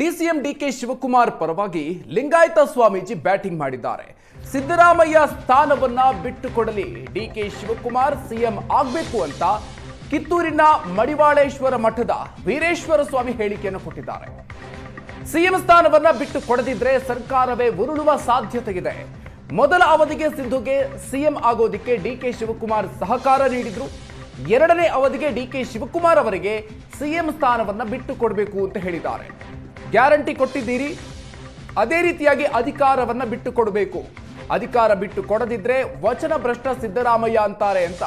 DCM DK Shivakumar ಪರವಾಗಿ Lingayat Swamiji batting ಮಾಡಿದ್ದಾರೆ. ಸಿದ್ದರಾಮಯ್ಯ ಸ್ಥಾನವನ್ನ ಬಿಟ್ಟುಕೊಡಲಿ, ಡಿಕೆ ಶಿವಕುಮಾರ್ ಸಿಎಂ ಆಗಬೇಕು ಅಂತ ಕಿತ್ತೂರಿನ ಮಡಿವಾಳೇಶ್ವರ ಮಠದ ವೀರೇಶ್ವರ ಸ್ವಾಮಿ ಹೇಳಿಕೆಯನ್ನು ಕೊಟ್ಟಿದ್ದಾರೆ. ಸಿಎಂ ಸ್ಥಾನವನ್ನ ಬಿಟ್ಟು ಕೊಡದಿದ್ರೆ ಸರ್ಕಾರವೇ ಉರುಳುವ ಸಾಧ್ಯತೆ ಇದೆ ಮೊದಲ ಅವಧಿಗೆ ಸಿದ್ದುಗೆ ಸಿಎಂ ಆಗೋದಿಕ್ಕೆ ಡಿಕೆ ಶಿವಕುಮಾರ್ ಸಹಕಾರ ನೀಡಿದ್ರು. ಎರಡನೇ ಅವಧಿಗೆ ಡಿಕೆ ಶಿವಕುಮಾರ್ ಅವರಿಗೆ ಸಿಎಂ ಸ್ಥಾನವನ್ನ ಬಿಟ್ಟು ಕೊಡಬೇಕು ಅಂತ ಹೇಳಿದ್ದಾರೆ. ಗ್ಯಾರಂಟಿ ಕೊಟ್ಟಿದ್ದೀರಿ. ಅದೇ ರೀತಿಯಾಗಿ ಅಧಿಕಾರವನ್ನು ಬಿಟ್ಟು ಕೊಡಬೇಕು ಅಧಿಕಾರ ಬಿಟ್ಟು ಕೊಡದಿದ್ರೆ ವಚನ ಭ್ರಷ್ಟ ಸಿದ್ದರಾಮಯ್ಯ ಅಂತಾರೆ ಅಂತ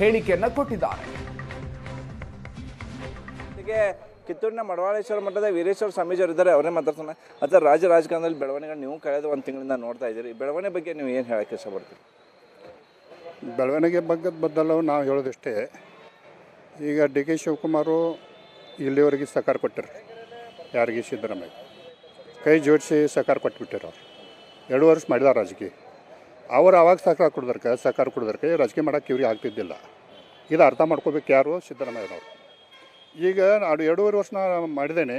ಹೇಳಿಕೆಯನ್ನ ಕೊಟ್ಟಿದ್ದಾರೆ. ಕಿತ್ತೂರಿನ ಮಡವಾಳೇಶ್ವರ ಮಠದ ವೀರೇಶ್ವರ ಸ್ವಾಮೀಜಿಯವರು ಇದ್ದಾರೆ ಅವರೇ ಮಾತಾಡ್ತಾನೆ ಮತ್ತು ರಾಜ್ಯ ರಾಜಕಾರಣದಲ್ಲಿ ಬೆಳವಣಿಗೆ ನೀವು ಕಳೆದ ಒಂದು ತಿಂಗಳಿಂದ ನೋಡ್ತಾ ಇದ್ದೀರಿ. ಬೆಳವಣಿಗೆ ಬಗ್ಗೆ ನೀವು ಏನು ಹೇಳಕ್ಕೆ ಇಷ್ಟಪಡ್ತೀರಿ? ಬೆಳವಣಿಗೆ ಬಗ್ಗೆ ಬದಲು ನಾವು ಹೇಳೋದಿಷ್ಟೇ ಈಗ ಡಿ ಕೆ ಶಿವಕುಮಾರು ಇಲ್ಲಿವರೆಗೆ ಸಹಕಾರ ಕೊಟ್ಟರು ಯಾರಿಗೆ ಸಿದ್ದರಾಮಯ್ಯ? ಕೈ ಜೋಡಿಸಿ ಸಹಕಾರ ಕೊಟ್ಬಿಟ್ಟಿರೋ ಅವ್ರು. ಎರಡು ವರ್ಷ ಮಾಡಿದಾರೆ ರಾಜಕೀಯ. ಅವ್ರು ಆವಾಗ ಸಹಕಾರ ಕೊಡೋದಕ್ಕೆ ಸಹಕಾರ ಕೊಡೋದಕ್ಕೆ ರಾಜಕೀಯ ಮಾಡೋಕ್ಕೆ ಇವ್ರಿಗೆ ಆಗ್ತಿದ್ದಿಲ್ಲ. ಇದು ಅರ್ಥ ಮಾಡ್ಕೋಬೇಕು ಯಾರು? ಸಿದ್ದರಾಮಯ್ಯನವರು. ಈಗ ನಾನು ಎರಡೂವರೆ ವರ್ಷ ನಾನು ಮಾಡಿದ್ದೇನೆ.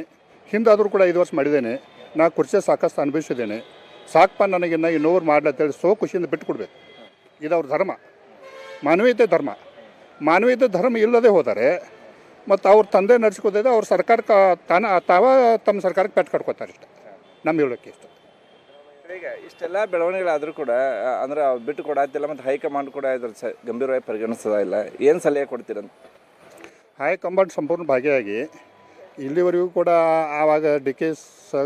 ಹಿಂದಾದರೂ ಕೂಡ ಐದು ವರ್ಷ ಮಾಡಿದ್ದೇನೆ. ನಾ ಕುರ್ಚಿ ಸಾಕಷ್ಟು ಅನುಭವಿಸಿದ್ದೇನೆ. ಸಾಕಪ್ಪ ನನಗಿನ್ನ ಇನ್ನೂರು ಮಾಡ್ಲತ್ತೇಳಿ ಸೋ ಖುಷಿಯಿಂದ ಬಿಟ್ಟುಕೊಡ್ಬೇಕು ಇದು ಅವ್ರ ಧರ್ಮ. ಮಾನವೀಯತೆ ಧರ್ಮ. ಮಾನವೀಯತೆ ಧರ್ಮ ಇಲ್ಲದೆ ಹೋದರೆ ಮತ್ತು ಅವ್ರ ತಂದೆ ನಡೆಸ್ಕೋದಿದೆ ಅವ್ರ ಸರ್ಕಾರಕ್ಕೆ ತಾನ ತಾವ ತಮ್ಮ ಸರ್ಕಾರಕ್ಕೆ ಪೆಟ್ಟು ಕಟ್ಕೋತಾರೆ ಇಷ್ಟ. ನಮ್ಮ ಹೇಳೋಕ್ಕೆ ಇಷ್ಟ. ಈಗ ಇಷ್ಟೆಲ್ಲ ಬೆಳವಣಿಗೆಗಳಾದರೂ ಕೂಡ ಅಂದರೆ ಬಿಟ್ಟು ಕೊಡಾತಿಲ್ಲ ಮತ್ತು ಹೈಕಮಾಂಡ್ ಕೂಡ ಇದ್ರ ಸ ಗಂಭೀರವಾಗಿ ಪರಿಗಣಿಸೋದ ಇಲ್ಲ. ಏನು ಸಲಹೆ ಕೊಡ್ತೀರಂತ ಹೈಕಮಾಂಡ್ ಸಂಪೂರ್ಣ ಭಾಗಿಯಾಗಿ ಇಲ್ಲಿವರೆಗೂ ಕೂಡ ಆವಾಗ ಡಿ ಕೆ ಸ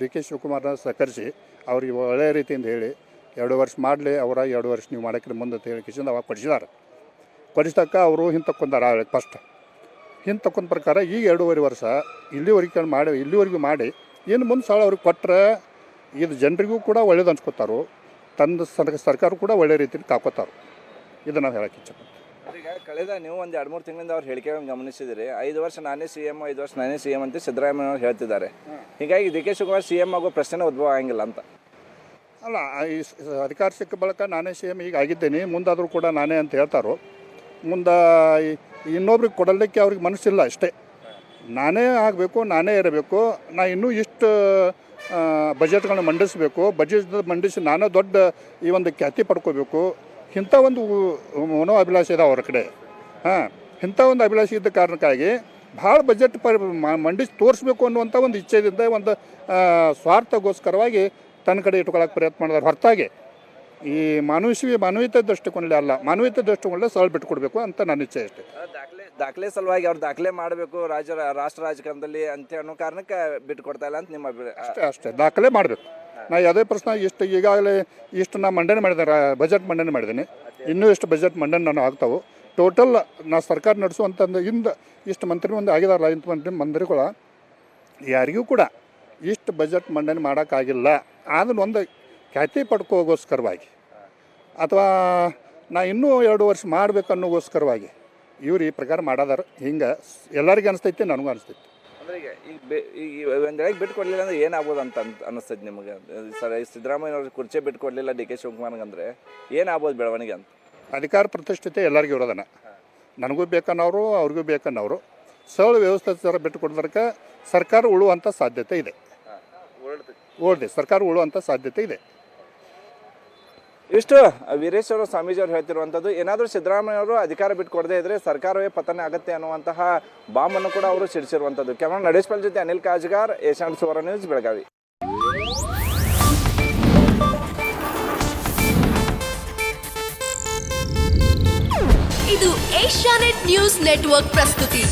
ಡಿ ಕೆ ಶಿವಕುಮಾರ್ನ ಸಹಕರಿಸಿ ಅವ್ರಿಗೆ ಒಳ್ಳೆಯ ರೀತಿಯಿಂದ ಹೇಳಿ ಎರಡು ವರ್ಷ ಮಾಡಲಿ ಅವರ ಎರಡು ವರ್ಷ ನೀವು ಮಾಡೋಕ್ಕಿಂತ ಮುಂದೆ ಅಂತ ಹೇಳಿ ಕಿಶಿಂದ ಅವಾಗ ಕೊಡಿಸಿದಾರೆ. ಕೊಡಿಸ್ದಕ್ಕ ಅವರು ಹಿಂದೆ ತಕ್ಕೊಂಡಾರ ಫಸ್ಟ್ ಹಿಂದೆ ತಕ್ಕೊಂಡ ಪ್ರಕಾರ ಈಗ ಎರಡೂವರೆ ವರ್ಷ ಇಲ್ಲಿವರೆಗೆ ಮಾಡಿ ಇಲ್ಲಿವರೆಗೂ ಮಾಡಿ ಇನ್ನು ಮುಂದೆ ಸಾಲ ಅವ್ರಿಗೆ ಕೊಟ್ಟರೆ ಇದು ಜನರಿಗೂ ಕೂಡ ಒಳ್ಳೇದು ಅನ್ಸ್ಕೊತಾರೋ ತಂದ ಸರ್ಕ ಸರ್ಕಾರ ಕೂಡ ಒಳ್ಳೆ ರೀತಿಯಲ್ಲಿ ಕಾಕೋತಾರೋ. ಇದು ನಾವು ಹೇಳಕ್ಕೆ ಇಚ್ಛೆ ಈಗ ಕಳೆದ ನೀವು ಒಂದು ಎರಡು ಮೂರು ತಿಂಗಳಿಂದ ಅವ್ರು ಹೇಳಿಕೆ ಗಮನಿಸಿದಿರಿ ಐದು ವರ್ಷ ನಾನೇ ಸಿ ಎಂ ಐದು ವರ್ಷ ನಾನೇ ಸಿ ಎಂ ಅಂತ ಸಿದ್ದರಾಮಯ್ಯ ಅವರು ಹೇಳ್ತಿದ್ದಾರೆ. ಹೀಗಾಗಿ D K Shivakumar C M ಆಗೋ ಪ್ರಶ್ನೆ ಉದ್ಭವ ಆಗಿಲ್ಲ ಅಂತ. ಅಲ್ಲ ಈ ಅಧಿಕಾರ ಸಿಕ್ಕ ಬಳಿಕ ನಾನೇ ಸಿ ಎಂ ಈಗ ಆಗಿದ್ದೇನೆ ಮುಂದಾದರೂ ಕೂಡ ನಾನೇ ಅಂತ ಹೇಳ್ತಾರೋ. ಮುಂದೆ ಈ- ಇನ್ನೊಬ್ರಿಗೆ ಕೊಡಲಿಕ್ಕೆ ಅವ್ರಿಗೆ ಮನಸ್ಸಿಲ್ಲ ಅಷ್ಟೇ. ನಾನೇ ಆಗಬೇಕು, ನಾನೇ ಇರಬೇಕು, ನಾ ಇನ್ನೂ ಇಷ್ಟು ಬಜೆಟ್ಗಳನ್ನ ಮಂಡಿಸಬೇಕು ಬಜೆಟ್ ಮಂಡಿಸಿ ನಾನೇ ದೊಡ್ಡ ಈ ಒಂದು ಖ್ಯಾತಿ ಪಡ್ಕೋಬೇಕು. ಇಂಥ ಒಂದು ಮನೋ ಅಭಿಲಾಷೆ ಇದೆ ಅವ್ರ ಕಡೆ. ಹಾಂ, ಇಂಥ ಒಂದು ಅಭಿಲಾಷೆ ಇದ್ದ ಕಾರಣಕ್ಕಾಗಿ ಭಾಳ ಬಜೆಟ್ ಪರಿ ಮಂಡಿಸಿ ತೋರಿಸ್ಬೇಕು ಅನ್ನುವಂಥ ಒಂದು ಇಚ್ಛೆಯಿಂದ ಒಂದು ಸ್ವಾರ್ಥಗೋಸ್ಕರವಾಗಿ ತನ್ನ ಕಡೆ ಇಟ್ಕೊಳ್ಳೋಕೆ ಪ್ರಯತ್ನ ಮಾಡಿದಾರೆ ಹೊರತಾಗಿ. ಈ ಮಾನವೀಯ ಮಾನವೀಯತೆ ದೃಷ್ಟಿಕೋನಲ್ಲಿ ಅಲ್ಲ ಮಾನವೀಯತೆ ದೃಷ್ಟಿಕೋನಲ್ಲಿ ಸರಳ ಬಿಟ್ಟುಕೊಡ್ಬೇಕು ಅಂತ ನನ್ನ ಇಚ್ಛೆ ಅಷ್ಟೇ. ದಾಖಲೆ ದಾಖಲೆ ಸಲುವಾಗಿ ಅವ್ರು ದಾಖಲೆ ಮಾಡಬೇಕು ರಾಜ್ಯ ರಾಷ್ಟ್ರ ರಾಜಕಾರಣದಲ್ಲಿ ಅಂತ ಅನ್ನೋ ಕಾರಣಕ್ಕೆ ಬಿಟ್ಟು ಕೊಡ್ತಾ ಇಲ್ಲ ಅಂತ ನಿಮ್ಮ ಅಷ್ಟೇ ಅಷ್ಟೇ ದಾಖಲೆ ಮಾಡಬೇಕು. ನಾ ಯಾವುದೇ ಪ್ರಶ್ನೆ ಇಷ್ಟು ಈಗಾಗಲೇ ಇಷ್ಟು ನಾನು ಮಂಡನೆ ಮಾಡಿದ್ದೇನೆ ಬಜೆಟ್ ಮಂಡನೆ ಮಾಡಿದ್ದೀನಿ. ಇನ್ನೂ ಇಷ್ಟು ಬಜೆಟ್ ಮಂಡನೆ ನಾನು ಆಗ್ತಾವೆ. ಟೋಟಲ್ ನಾ ಸರ್ಕಾರ ನಡೆಸುವಂಥದ್ದು ಇಂದ ಇಷ್ಟು ಮಂತ್ರಿ ಒಂದು ಆಗಿದಾರಲ್ಲ ಇಂಥ ಮಂತ್ರಿ ಮಂತ್ರಿಗಳ ಯಾರಿಗೂ ಕೂಡ ಇಷ್ಟು ಬಜೆಟ್ ಮಂಡನೆ ಮಾಡೋಕ್ಕಾಗಿಲ್ಲ. ಆದ್ರೆ ಒಂದು ಖ್ಯಾತಿ ಪಡ್ಕೋಗೋಸ್ಕರವಾಗಿ. ಅಥವಾ ನಾ ಇನ್ನೂ ಎರಡು ವರ್ಷ ಮಾಡಬೇಕು ಅನ್ನೋಗೋಸ್ಕರವಾಗಿ ಇವ್ರು ಈ ಪ್ರಕಾರ ಮಾಡೋದಾರ. ಹಿಂಗೆ ಎಲ್ಲರಿಗೂ ಅನಿಸ್ತೈತಿ ನನಗೂ ಅನಿಸ್ತೈತಿ. ಅಂದ್ರೆ ಈಗ ಈಗ ಬಿಟ್ಟು ಕೊಡ್ಲಿಲ್ಲ ಅಂದ್ರೆ ಏನಾಗ್ಬೋದು ಅಂತ ಅಂತ ನಿಮಗೆ? ಸರ್ ಸಿದ್ದರಾಮಯ್ಯ ಅವ್ರ ಕುರ್ಚಿ ಬಿಟ್ಟು ಕೊಡ್ಲಿಲ್ಲ ಡಿ ಕೆ ಶಿವಕುಮಾರ್ಗಂದ್ರೆ ಏನಾಗ್ಬೋದು ಬೆಳವಣಿಗೆ ಅಂತ? ಅಧಿಕಾರ ಪ್ರತಿಷ್ಠಿತೆ ಎಲ್ಲರಿಗೂ ಇರೋದನ್ನ ನನಗೂ ಬೇಕನ್ನೋರು ಅವ್ರಿಗೂ ಬೇಕನ್ನೋರು. ಸರಳ ವ್ಯವಸ್ಥೆ ಸರ್ ಬಿಟ್ಟು ಕೊಡೋದಕ್ಕೆ ಸರ್ಕಾರ ಉಳುವಂಥ ಸಾಧ್ಯತೆ ಇದೆ. ಉಳಿದೆ ಸರ್ಕಾರ ಉಳುವಂಥ ಸಾಧ್ಯತೆ ಇದೆ. ಇಷ್ಟು ವೀರೇಶ್ವರ ಸ್ವಾಮೀಜಿ ಅವರು ಹೇಳ್ತಿರುವಂಥದ್ದು. ಏನಾದರೂ ಸಿದ್ದರಾಮಯ್ಯ ಅವರು ಅಧಿಕಾರ ಬಿಟ್ಟು ಕೊಡದೇ ಇದ್ರೆ ಸರ್ಕಾರವೇ ಪತನ ಆಗುತ್ತೆ ಅನ್ನುವಂತಹ ಬಾಂಬನ್ನು ಕೂಡ ಅವರು ಸಿಡಿಸಿರುವಂಥದ್ದು. ಕ್ಯಾಮರಾ ನಡೇಶ್ ಪಾಲ್ ಜೊತೆ ಅನಿಲ್ ಕಾಜ್ಗಾರ್ ಏಷ್ಯಾನೆಟ್ ಸುವರ್ಣ ನ್ಯೂಸ್, ಬೆಳಗಾವಿ. ಇದು ಏಷ್ಯಾನೆಟ್ ನ್ಯೂಸ್ ನೆಟ್ವರ್ಕ್ ಪ್ರಸ್ತುತಿ.